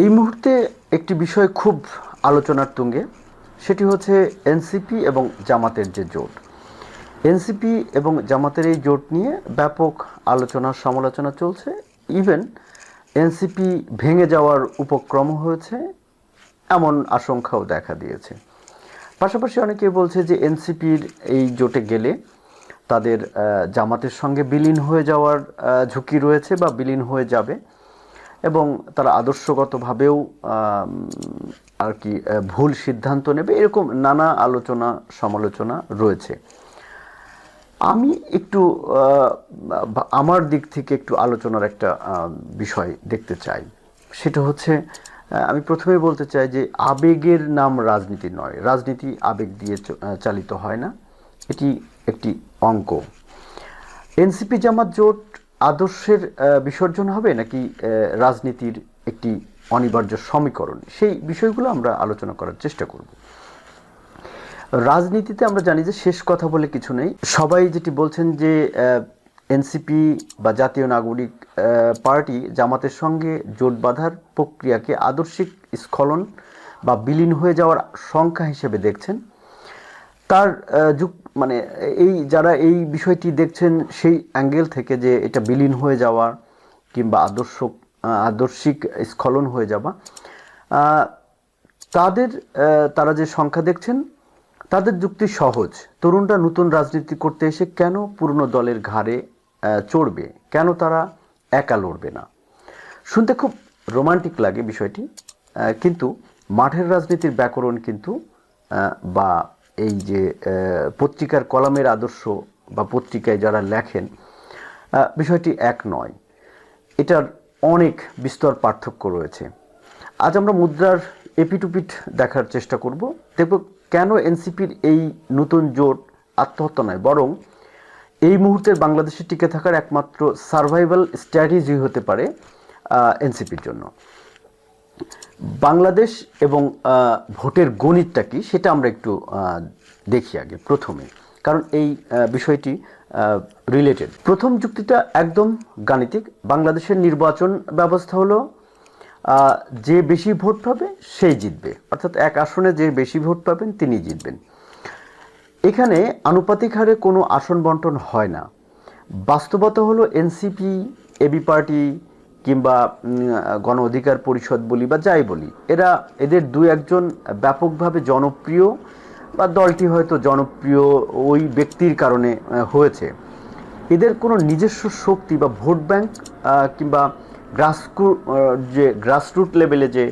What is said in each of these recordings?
এই মুহূর্তে একটি বিষয় খুব আলোচনার তুঙ্গে, সেটি হচ্ছে এনসিপি এবং জামাতের যে জোট। এনসিপি এবং জামাতের এই জোট নিয়ে ব্যাপক আলোচনা, সমালোচনা চলছে। ইভেন এনসিপি ভেঙে যাওয়ার উপক্রম হয়েছে, এমন আশঙ্কাও দেখা দিয়েছে। পাশাপাশি অনেকে বলছে যে এনসিপির এই জোটে গেলে তাদের জামাতের সঙ্গে বিলীন হয়ে যাওয়ার ঝুঁকি রয়েছে বা বিলীন হয়ে যাবে। এবং তারা আদর্শগতভাবেও আর কি ভুল সিদ্ধান্ত নেবে, এরকম নানা আলোচনা, সমালোচনা রয়েছে। আমি একটু আমার দিক থেকে একটু আলোচনার একটা বিষয় দেখতে চাই। সেটা হচ্ছে আমি প্রথমেই বলতে চাই যে আবেগের নাম রাজনীতি নয়। রাজনীতি আবেগ দিয়ে চালিত হয় না। এটি একটি অঙ্ক এনসিপি জামাত জোট আদর্শের বিসর্জন হবে নাকি রাজনীতির একটি অনিবার্য সমীকরণ? সেই বিষয়গুলো আমরা আলোচনা করার চেষ্টা করব। রাজনীতিতে আমরা জানি যে শেষ কথা বলে কিছু নেই। সবাই যেটি বলছেন যে এনসিপি বা জাতীয় নাগরিক পার্টি জামাতের সঙ্গে জোট বাঁধার প্রক্রিয়াকে আদর্শিক স্খলন বা বিলীন হয়ে যাওয়ার সংখ্যা হিসেবে দেখছেন। তার যুগ মানে এই যারা এই বিষয়টি দেখছেন, সেই অ্যাঙ্গেল থেকে যে এটা বিলীন হয়ে যাওয়া কিংবা আদর্শ আদর্শিক স্খলন হয়ে যাওয়া তাদের তারা যে সংখ্যা দেখছেন, তাদের যুক্তি সহজ। তরুণরা নতুন রাজনীতি করতে এসে কেন পুরনো দলের ঘাড়ে চড়বে? কেন তারা একা লড়বে না? শুনতে খুব রোমান্টিক লাগে বিষয়টি কিন্তু মাঠের রাজনীতির ব্যাকরণ কিন্তু বা এই যে পত্রিকার কলামের আদর্শ বা পত্রিকায় যারা লেখেন বিষয়টি এক নয়। এটার অনেক বিস্তর পার্থক্য রয়েছে। আজ আমরা মুদ্রার এপিটুপিট দেখার চেষ্টা করব। দেখব কেন এনসিপির এই নতুন জোট আত্মহত্যা নয়, বরং এই মুহূর্তের বাংলাদেশে টিকে থাকার একমাত্র সার্ভাইভাল স্ট্র্যাটেজি হতে পারে এনসিপির জন্য। বাংলাদেশ এবং ভোটের গণিতটা কি সেটা আমরা একটু দেখি আগে প্রথমে। কারণ এই বিষয়টি রিলেটেড প্রথম যুক্তিটা একদম গাণিতিক। বাংলাদেশের নির্বাচন ব্যবস্থা হলো যে বেশি ভোট পাবে সেই জিতবে। অর্থাৎ এক আসনে যে বেশি ভোট পাবেন তিনি জিতবেন। এখানে আনুপাতিক হারে কোনো আসন বন্টন হয় না। বাস্তবতা হলো এনসিপি, এবি পার্টি কিংবা গণ অধিকার পরিষদ বলি বা যাই বলি, এরা এদের দু একজন ব্যাপকভাবে জনপ্রিয় বা দলটি হয়তো জনপ্রিয় ওই ব্যক্তির কারণে হয়েছে। এদের কোনো নিজস্ব শক্তি বা ভোট ব্যাংক কিংবা গ্রাসরু যে গ্রাসরুট লেভেলে যে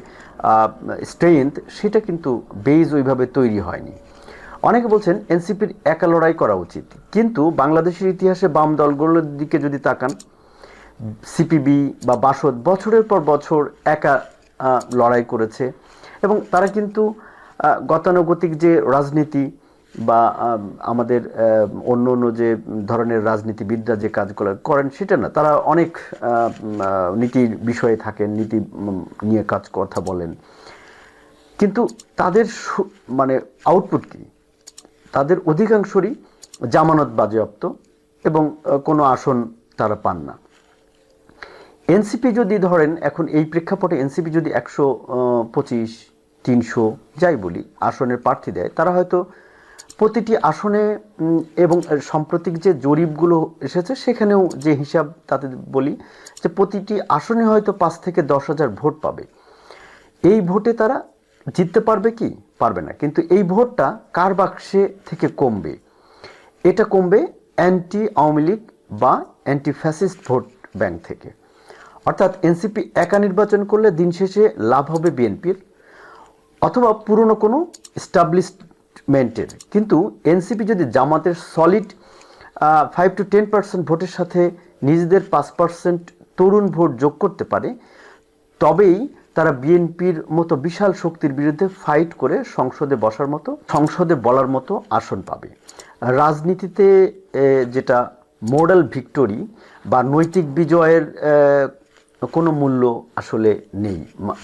স্ট্রেংথ সেটা কিন্তু বেজ ওইভাবে তৈরি হয়নি। অনেকে বলছেন এনসিপির একা লড়াই করা উচিত। কিন্তু বাংলাদেশের ইতিহাসে বাম দলগুলোর দিকে যদি তাকান সিপিবি বা বাসদ বছরের পর বছর একা লড়াই করেছে। এবং তারা কিন্তু গতানুগতিক যে রাজনীতি বা আমাদের অন্য অন্য যে ধরনের রাজনীতিবিদরা যে কাজগুলো করেন, সেটা না, তারা অনেক নীতির বিষয়ে থাকেন, নীতি নিয়ে কাজ কথা বলেন। কিন্তু তাদের মানে আউটপুট কি? তাদের অধিকাংশরই জামানত বাজেয়াপ্ত এবং কোনো আসন তারা পান না। এনসিপি যদি ধরেন, এখন এই প্রেক্ষাপটে এনসিপি যদি একশো পঁচিশ, তিনশো যাই বলি, আসনের প্রার্থী দেয়, তারা হয়তো প্রতিটি আসনে এবং সাম্প্রতিক যে জরিপগুলো এসেছে, সেখানেও যে হিসাব তাতে বলি, যে প্রতিটি আসনে হয়তো পাঁচ থেকে দশ হাজার ভোট পাবে। এই ভোটে তারা জিততে পারবে কি? পারবে না। কিন্তু এই ভোটটা কার বাক্সে থেকে কমবে? এটা কমবে অ্যান্টি আওয়ামী লীগ বা অ্যান্টি ফ্যাসিস্ট ভোট ব্যাংক থেকে। অর্থাৎ এনসিপি একা নির্বাচন করলে দিন শেষে লাভ হবে বিএনপির অথবা পুরনো কোনো স্টাবলিশমেন্টের কিন্তু এনসিপি যদি জামাতের solid five to ten percent ভোটের সাথে নিজেদের পাঁচ পার্সেন্ট তরুণ ভোট যোগ করতে পারে, তবেই তারা বিএনপির মতো বিশাল শক্তির বিরুদ্ধে ফাইট করে সংসদে বসার মতো, সংসদে বলার মতো আসন পাবে। রাজনীতিতে যেটা মোরাল ভিক্টোরি বা নৈতিক বিজয়ের কোনো মূল্য আসলে নেই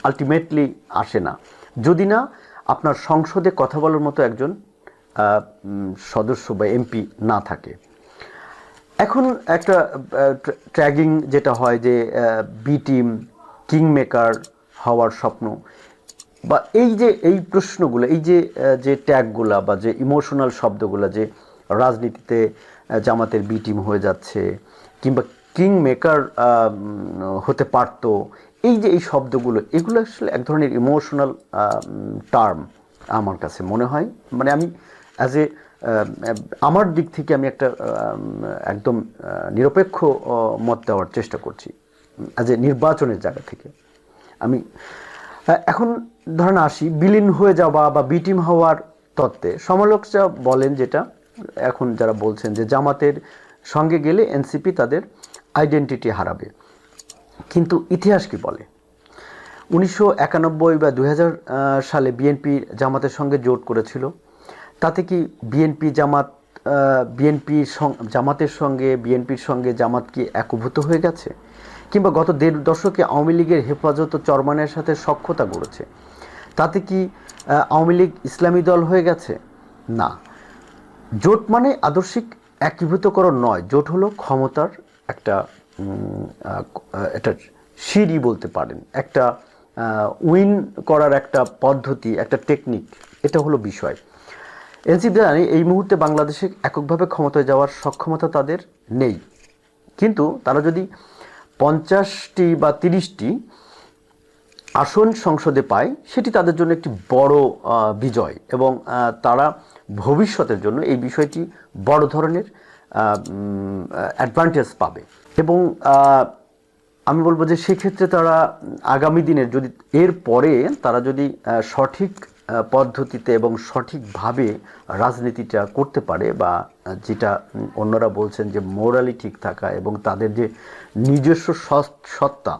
আলটিমেটলি আসে না। যদি না, আপনার সংসদে কথা বলার মতো একজন সদস্য বা এমপি না থাকে। এখন একটা ট্র্যাগিং যেটা হয় যে বি টিম কিং মেকার হওয়ার স্বপ্ন, বা এই যে, এই প্রশ্নগুলো, এই যে যে ট্যাগগুলা বা যে ইমোশনাল শব্দগুলো যে রাজনীতিতে জামাতের বি টিম হয়ে যাচ্ছে, কিংবা কিং মেকার হতে পারতো। এই যে এই শব্দগুলো, এগুলো আসলে এক ধরনের ইমোশনাল টার্ম আমার কাছে মনে হয়। মানে আমি অ্যাজ এ আমার দিক থেকে আমি একটা একদম নিরপেক্ষ মত দেওয়ার চেষ্টা করছি অ্যাজ এ নির্বাচনের জায়গা থেকে। আমি এখন ধরেন আসি, বিলীন হয়ে যাওয়া বা বিটিম হওয়ার তত্ত্বে, সমালোচকরা বলেন যেটা, এখন যারা বলছেন যে জামাতের সঙ্গে গেলে এনসিপি তাদের আইডেন্টিটি হারাবে। কিন্তু ইতিহাস কি বলে? উনিশশো একানব্বই বা দু হাজার সালে বিএনপি জামাতের সঙ্গে জোট করেছিল। তাতে কি বিএনপি জামাত বিএনপি জামাতের সঙ্গে বিএনপির সঙ্গে জামাত কি একভূত হয়ে গেছে? কিংবা গত দেড় দশকে আওয়ামী লীগের হেফাজত চরমানের সাথে সক্ষতা গড়েছে। তাতে কি আওয়ামী লীগ ইসলামী দল হয়ে গেছে? না। জোট মানে আদর্শিক একীভূতকরণ নয়। জোট হলো ক্ষমতার একটা এটা সিঁড়ি বলতে পারেন। একটা উইন করার একটা পদ্ধতি, একটা টেকনিক, এটা হলো বিষয়। এনসিপি জানে এই মুহূর্তে বাংলাদেশে এককভাবে ক্ষমতায় যাওয়ার সক্ষমতা তাদের নেই। কিন্তু তারা যদি পঞ্চাশটি বা তিরিশটি আসন সংসদে পায়, সেটি তাদের জন্য একটি বড় বিজয়। এবং তারা ভবিষ্যতের জন্য এই বিষয়টি বড় ধরনের অ্যাডভান্টেজ পাবে। এবং আমি বলব যে সেক্ষেত্রে তারা আগামী দিনের যদি, এর পরে তারা যদি সঠিক পদ্ধতিতে এবং সঠিকভাবে রাজনীতিটা করতে পারে বা, যেটা অন্যরা বলছেন যে মোরালি ঠিক থাকা এবং তাদের যে নিজস্ব সত্তা,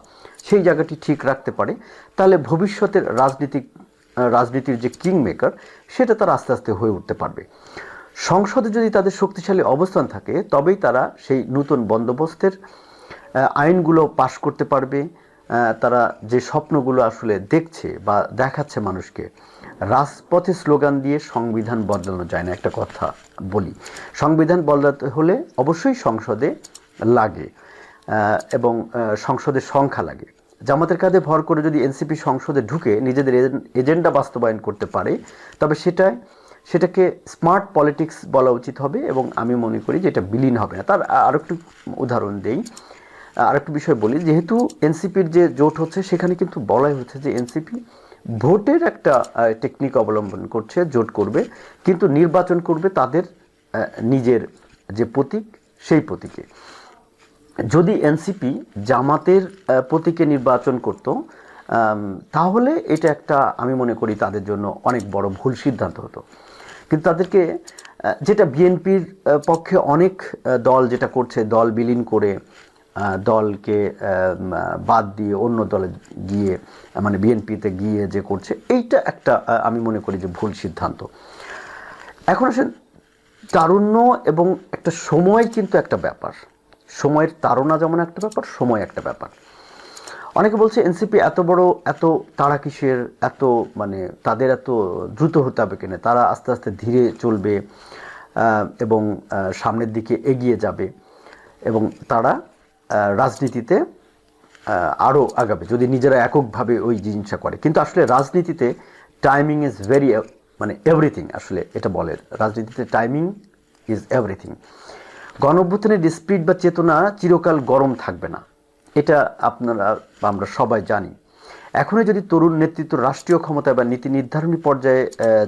সেই জায়গাটি ঠিক রাখতে পারে, তাহলে ভবিষ্যতের রাজনীতিক রাজনীতির যে কিং মেকার সেটা তারা আস্তে আস্তে হয়ে উঠতে পারবে। সংসদে যদি তাদের শক্তিশালী অবস্থান থাকে, তবেই তারা সেই নতুন বন্দোবস্তের আইনগুলো পাশ করতে পারবে। তারা যে স্বপ্নগুলো আসলে দেখছে বা দেখাচ্ছে মানুষকে, রাজপথে স্লোগান দিয়ে সংবিধান বদলানো যায় না, একটা কথা বলি। সংবিধান বদলাতে হলে অবশ্যই সংসদে লাগে এবং সংসদের সংখ্যা লাগে। জামাতের কাঁধে ভর করে যদি এনসিপি সংসদে ঢুকে নিজেদের এজেন- এজেন্ডা বাস্তবায়ন করতে পারে, তবে সেটাই সেটাকে স্মার্ট পলিটিক্স বলা উচিত হবে এবং আমি মনে করি যে এটা বিলীন হবে না। তার আরও একটু উদাহরণ দেই। আরেকটু বিষয় বলি, যেহেতু এনসিপির যে জোট হচ্ছে, সেখানে কিন্তু বলাই হচ্ছে যে এনসিপি ভোটের একটা টেকনিক অবলম্বন করছে, জোট করবে। কিন্তু নির্বাচন করবে তাদের নিজের যে প্রতীক, সেই প্রতীকে। যদি এনসিপি জামাতের প্রতীকে নির্বাচন করত তাহলে এটা একটা, আমি মনে করি, তাদের জন্য অনেক বড় ভুল সিদ্ধান্ত হতো। কিন্তু তাদেরকে যেটা বিএনপির পক্ষে অনেক দল যেটা করছে, দল বিলীন করে দলকে বাদ দিয়ে অন্য দলে গিয়ে মানে বিএনপিতে গিয়ে যে করছে, এইটা একটা আমি মনে করি যে ভুল সিদ্ধান্ত। এখন আসেন, তারুণ্য এবং একটা সময় কিন্তু একটা ব্যাপার। সময়ের তাড়না যেমন একটা ব্যাপার, সময় একটা ব্যাপার। অনেকে বলছে এনসিপি এত বড়, এত তারা কিসের, এত মানে তাদের এত দ্রুত হতে হবে কিনা? তারা আস্তে আস্তে ধীরে চলবে এবং সামনের দিকে এগিয়ে যাবে, এবং তারা রাজনীতিতে আরও আগাবে, যদি নিজেরা এককভাবে ওই জিনিসটা করে। কিন্তু আসলে রাজনীতিতে টাইমিং ইজ ভেরি মানে এভরিথিং আসলে এটা বলে। রাজনীতিতে টাইমিং ইজ এভরিথিং গণঅভ্যুত্থানের স্পিড বা চেতনা চিরকাল গরম থাকবে না। এটা আপনারা, আমরা সবাই জানি। এখনই যদি তরুণ নেতৃত্ব রাষ্ট্রীয় ক্ষমতা বা নীতি নির্ধারণী পর্যায়ে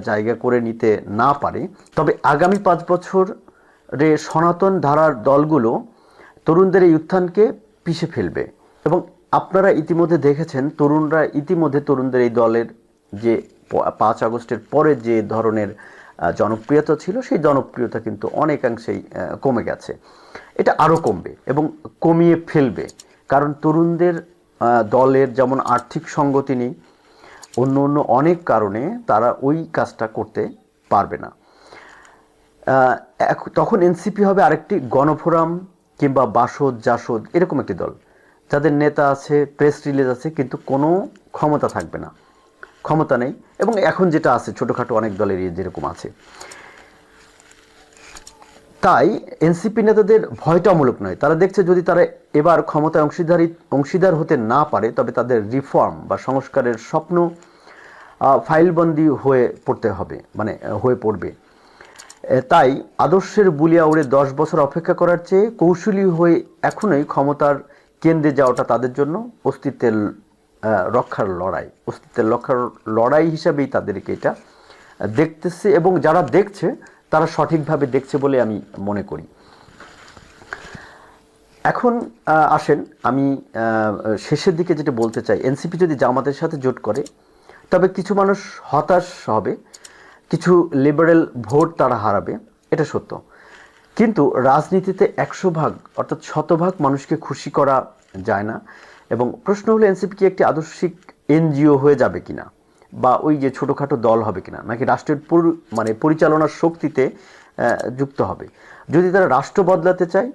জায়গা করে নিতে না পারে, তবে আগামী পাঁচ বছরে সনাতন ধারার দলগুলো তরুণদের এই উত্থানকে পিষে ফেলবে। এবং আপনারা ইতিমধ্যে দেখেছেন, তরুণরা ইতিমধ্যে তরুণদের এই দলের যে পাঁচ আগস্টের পরে যে ধরনের জনপ্রিয়তা ছিল, সেই জনপ্রিয়তা কিন্তু অনেকাংশেই কমে গেছে। এটা আরও কমবে এবং কমিয়ে ফেলবে। কারণ তরুণদের দলের যেমন আর্থিক সঙ্গতি নেই, অন্য অন্য অনেক কারণে তারা ওই কাজটা করতে পারবে না। তখন এনসিপি হবে আরেকটি গণফোরাম কিংবা বাসদ, জাসদ, এরকম একটি দল। যাদের নেতা আছে প্রেস রিলিজ আছে, কিন্তু কোনো ক্ষমতা থাকবে না। ক্ষমতা নেই। এবং এখন যেটা আছে, ছোটোখাটো অনেক দলেরই যেরকম আছে। তাই এনসিপি নেতাদের ভয়টা অমূলক নয়। তারা দেখছে যদি তারা এবার ক্ষমতায় অংশীদারি, অংশীদার হতে না পারে, তবে তাদের রিফর্ম বা সংস্কারের স্বপ্ন ফাইলবন্দি হয়ে পড়তে হবে মানে হয়ে পড়বে। তাই আদর্শের বুলিয়া উড়ে দশ বছর অপেক্ষা করার চেয়ে কৌশলী হয়ে এখনই ক্ষমতার কেন্দ্রে যাওয়াটা তাদের জন্য অস্তিত্বের রক্ষার লড়াই। অস্তিত্বের রক্ষার লড়াই হিসাবেই তাদেরকে এটা দেখতেছে এবং যারা দেখছে তারা সঠিকভাবে দেখছে বলে আমি মনে করি। এখন আসেন, আমি শেষের দিকে যেটা বলতে চাই, এনসিপি যদি জামাতের সাথে জোট করে, তবে কিছু মানুষ হতাশ হবে, কিছু লিবারেল ভোট তারা হারাবে, এটা সত্য। কিন্তু রাজনীতিতে একশো ভাগ, অর্থাৎ শতভাগ মানুষকে খুশি করা যায় না, এবং প্রশ্ন হলো, এনসিপি কি একটি আদর্শিক এনজিও হয়ে যাবে কিনা? বা ওই যে ছোটোখাটো দল হবে কিনা, নাকি রাষ্ট্রের মানে পরিচালনার শক্তিতে যুক্ত হবে। যদি তারা রাষ্ট্র বদলাতে চায়,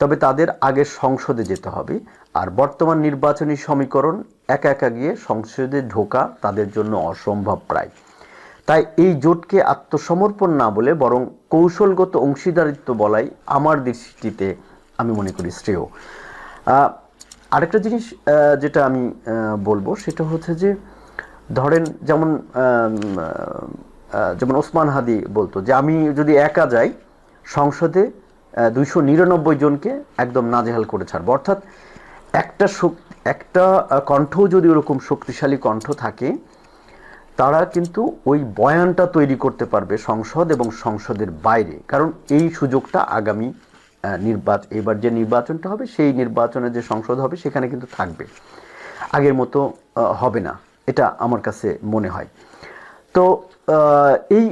তবে তাদের আগে সংসদে যেতে হবে। আর বর্তমান নির্বাচনী সমীকরণ একা একা গিয়ে সংসদে ঢোকা তাদের জন্য অসম্ভব প্রায়। তাই এই জোটকে আত্মসমর্পণ না বলে বরং কৌশলগত অংশীদারিত্ব বলাই আমার দৃষ্টিতে আমি মনে করি শ্রেয়। আরেকটা জিনিস যেটা আমি বলব, সেটা হচ্ছে যে ধরেন যেমন যেমন ওসমান হাদি বলতো যে আমি যদি একা যাই সংসদে দুইশো নিরানব্বই জনকে একদম নাজেহাল করে ছাড়বো। অর্থাৎ একটা একটা আহ, কণ্ঠও যদি ওরকম শক্তিশালী কণ্ঠ থাকে তারা কিন্তু ওই বয়ানটা তৈরি করতে পারবে সংসদ এবং সংসদের বাইরে। কারণ এই সুযোগটা আগামী নির্বাচন এবার যে নির্বাচনটা হবে সেই নির্বাচনে যে সংসদ হবে সেখানে কিন্তু থাকবে। আগের মতো হবে না। এটা আমার কাছে মনে হয়। তো এই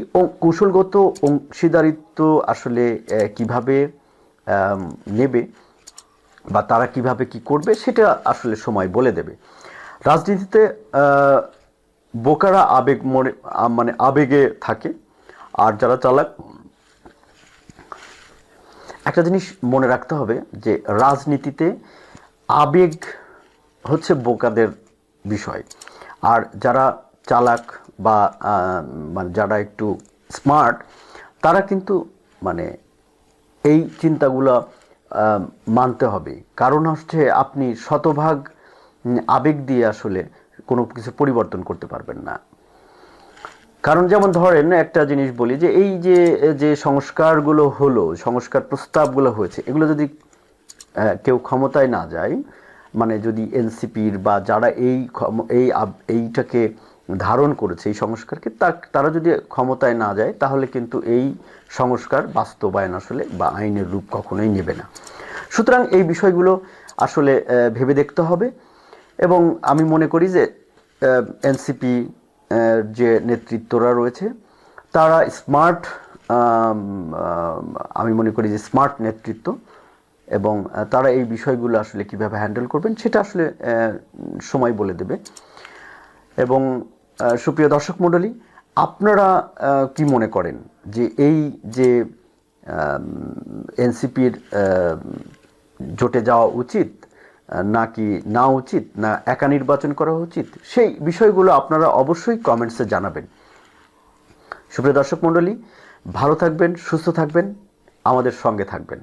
কৌশলগত অংশীদারিত্ব আসলে কীভাবে নেবে বা তারা কীভাবে কি করবে সেটা আসলে সময় বলে দেবে। রাজনীতিতে বোকারা আবেগ মনে মানে আবেগে থাকে। আর যারা চালাক, একটা জিনিস মনে রাখতে হবে যে রাজনীতিতে আবেগ হচ্ছে বোকাদের বিষয়। আর যারা চালাক বা মানে যারা একটু স্মার্ট তারা কিন্তু মানে এই চিন্তাগুলো মানতে হবে। কারণ হচ্ছে আপনি শতভাগ আবেগ দিয়ে আসলে কোনো কিছু পরিবর্তন করতে পারবেন না। কারণ যেমন ধরেন একটা জিনিস বলি যে, এই যে যে সংস্কারগুলো হলো, সংস্কার প্রস্তাবগুলো হয়েছে, এগুলো যদি কেউ ক্ষমতায় না যায় মানে যদি এনসিপির বা যারা এই এই এইটাকে ধারণ করেছে, এই সংস্কারকে, তারা যদি ক্ষমতায় না যায়, তাহলে কিন্তু এই সংস্কার বাস্তবায়ন আসলে বা আইনের রূপ কখনোই নেবে না। সুতরাং এই বিষয়গুলো আসলে ভেবে দেখতে হবে এবং আমি মনে করি যে এনসিপি যে নেতৃত্বরা রয়েছে, তারা স্মার্ট আমি মনে করি যে স্মার্ট নেতৃত্ব এবং তারা এই বিষয়গুলো আসলে কীভাবে হ্যান্ডেল করবেন সেটা আসলে সময় বলে দেবে। এবং সুপ্রিয় দর্শক মণ্ডলী, আপনারা কি মনে করেন যে এই যে এনসিপির জোটে যাওয়া উচিত নাকি না উচিত, না একা নির্বাচন করা উচিত, সেই বিষয়গুলো আপনারা অবশ্যই কমেন্টসে জানাবেন। সুপ্রিয় দর্শক মণ্ডলী, ভালো থাকবেন, সুস্থ থাকবেন, আমাদের সঙ্গে থাকবেন।